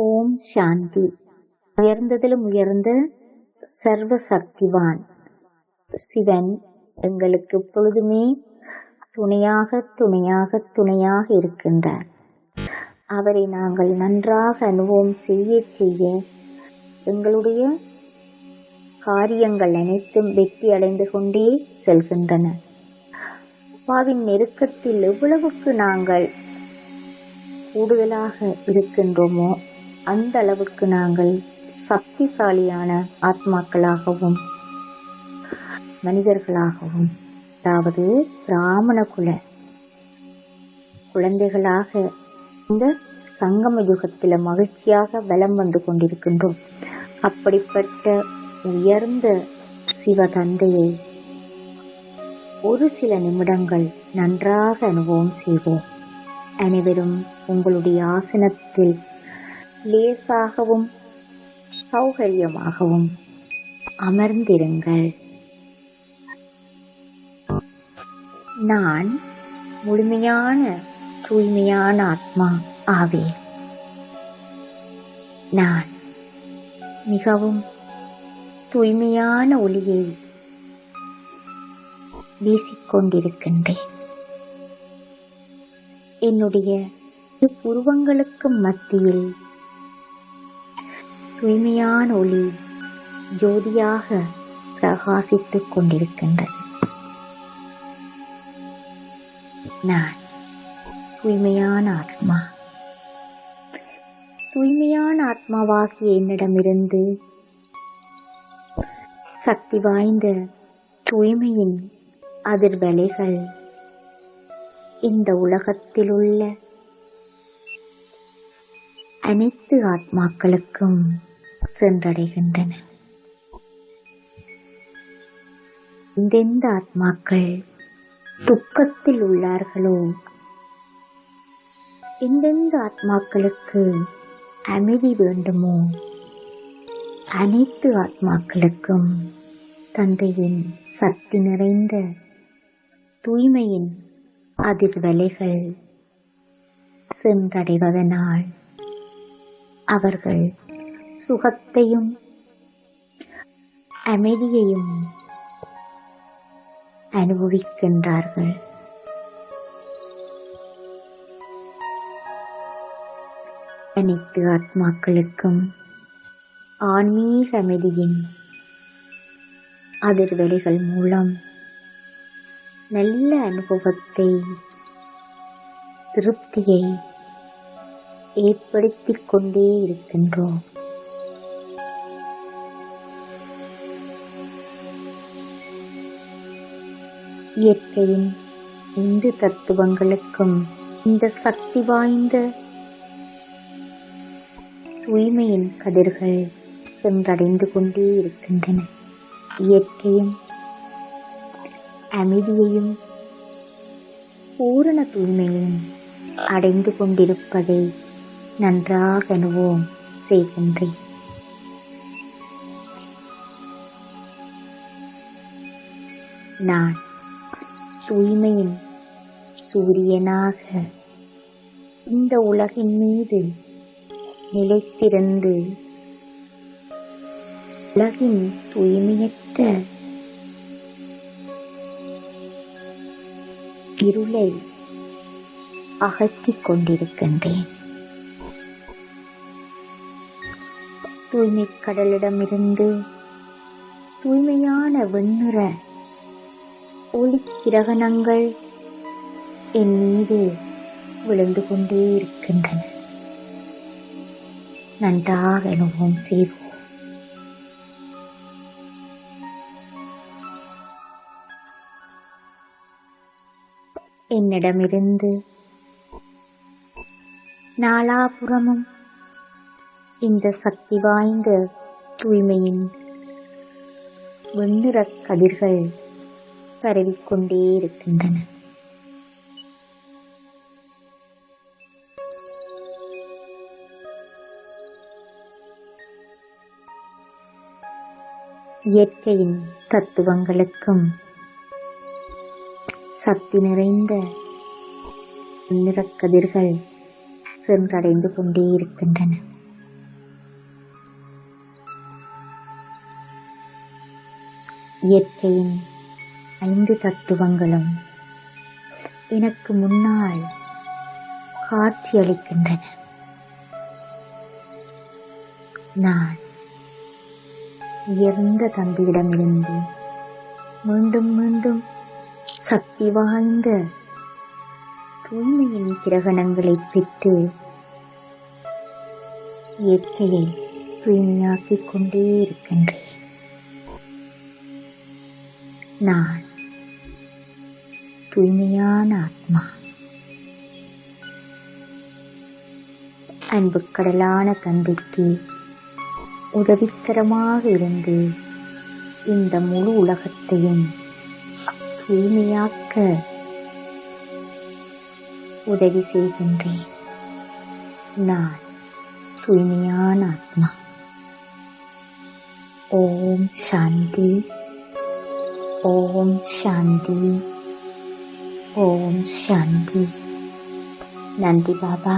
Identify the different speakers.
Speaker 1: ஓம் சாந்தி. உயர்ந்ததிலும் உயர்ந்த சர்வ சக்திவான் சிவன் எங்களுக்கு எப்பொழுதுமே துணையாக துணையாக துணையாக இருக்கின்றார். அவரை நாங்கள் நன்றாக அனுபவம் செய்ய செய்ய எங்களுடைய காரியங்கள் அனைத்தும் வெற்றி அடைந்து கொண்டே செல்கின்றன. அப்பாவின் நெருக்கத்தில் எவ்வளவுக்கு நாங்கள் கூடுதலாக இருக்கின்றோமோ அந்த அளவுக்கு நாங்கள் சக்திசாலியான ஆத்மாக்களாகவும் மனிதர்களாகவும் அதாவது பிராமண குல குழந்தைகளாக இந்த சங்கம யுகத்தில் மகிழ்ச்சியாக வலம் வந்து கொண்டிருக்கின்றோம். அப்படிப்பட்ட உயர்ந்த சிவ தந்தையை ஒரு சில நிமிடங்கள் நன்றாக அனுபவம் செய்வோம். அனைவரும் உங்களுடைய ஆசனத்தில் லேசாகவும் சௌகரியமாகவும் அமர்ந்திருங்கள். நான் முழுமையான தூய்மையான ஆத்மா ஆவேன். நான் மிகவும் தூய்மையான ஒளியை வீசிக்கொண்டிருக்கின்றேன். என்னுடைய புருவங்களுக்கு மத்தியில் தூய்மையான ஒளி ஜோதியாக பிரகாசித்துக் கொண்டிருக்கின்றது. நான் தூய்மையான ஆத்மா. தூய்மையான ஆத்மாவாகிய என்னிடமிருந்து சக்தி வாய்ந்த தூய்மையின் அதிர்வலைகள் இந்த உலகத்தில் உள்ள அனைத்து ஆத்மாக்களுக்கும் சென்றடைகின்றன. எந்தெந்த ஆத்மாக்கள் துக்கத்தில் உள்ளார்களோ எந்தெந்த ஆத்மாக்களுக்கு அமைதி வேண்டுமோ அனைத்து ஆத்மாக்களுக்கும் தந்தையின் சக்தி நிறைந்த தூய்மையின் அதிர்வலைகள் சென்றடைவதனால் அவர்கள் சுகத்தையும் அமைதியையும் அனுபவிக்கின்றார்கள். அனைத்து ஆத்மாக்களுக்கும் ஆன்மீக அமைதியின் அதிர்வெளிகள் மூலம் நல்ல அனுபவத்தை திருப்தியை ஏற்படுத்திக் கொண்டே இருக்கின்றோம். இயற்கையின் இந்து தத்துவங்களுக்கும் இந்த சக்தி வாய்ந்த தூய்மையின் கதிர்கள் சென்றடைந்து கொண்டே இருக்கின்றன. இயற்கையும் அமைதியையும் பூரண தூய்மையும் அடைந்து கொண்டிருப்பதை நன்றாக அனுபவம் செய்கின்றேன் நான் தூய்மையின் சூரியனாக இந்த உலகின் மீது நிலைத்திருந்து உலகின் தூய்மையற்ற இருளை அகற்றிக் கொண்டிருக்கின்றேன். தூய்மை கடலிடமிருந்து தூய்மையான வெண்ணிற ஒளி கிரகணங்கள் என் மீது விழுந்து கொண்டே இருக்கின்றன. நன்றாக அனுபவம் செய்வோம். என்னிடமிருந்து நாலாபுறமும் இந்த சக்தி வாய்ந்த தூய்மையின் வெண்ணிற கதிர்கள் பரவிக்கொண்டே இருக்கின்றன. இயற்கையின் தத்துவங்களுக்கும் சக்தி நிறைந்த நிறக்கதிர்கள் சென்றடைந்து கொண்டே இருக்கின்றன. இயற்கையின் ஐந்து தத்துவங்களும் எனக்கு முன்னால் காட்சியளிக்கின்றன நான் உயர்ந்த தம்பியிடமிருந்து மீண்டும் மீண்டும் சக்தி வாய்ந்த தூய்மையின் கிரகணங்களை பெற்று இயற்கையை தூய்மையாக்கிக் கொண்டே இருக்கின்றேன். நான் தூய்மையான ஆத்மா அன்பு கடலான தந்தைக்கு உதவிக்கரமாக இருந்து இந்த முழு உலகத்தையும் தூய்மையாக்க உதவி செய்கின்றேன். நான் தூய்மையான ஆத்மா ஓம் சாந்தி. ஓம் சாந்தி. ஓம் சாந்தி நன்றி பாபா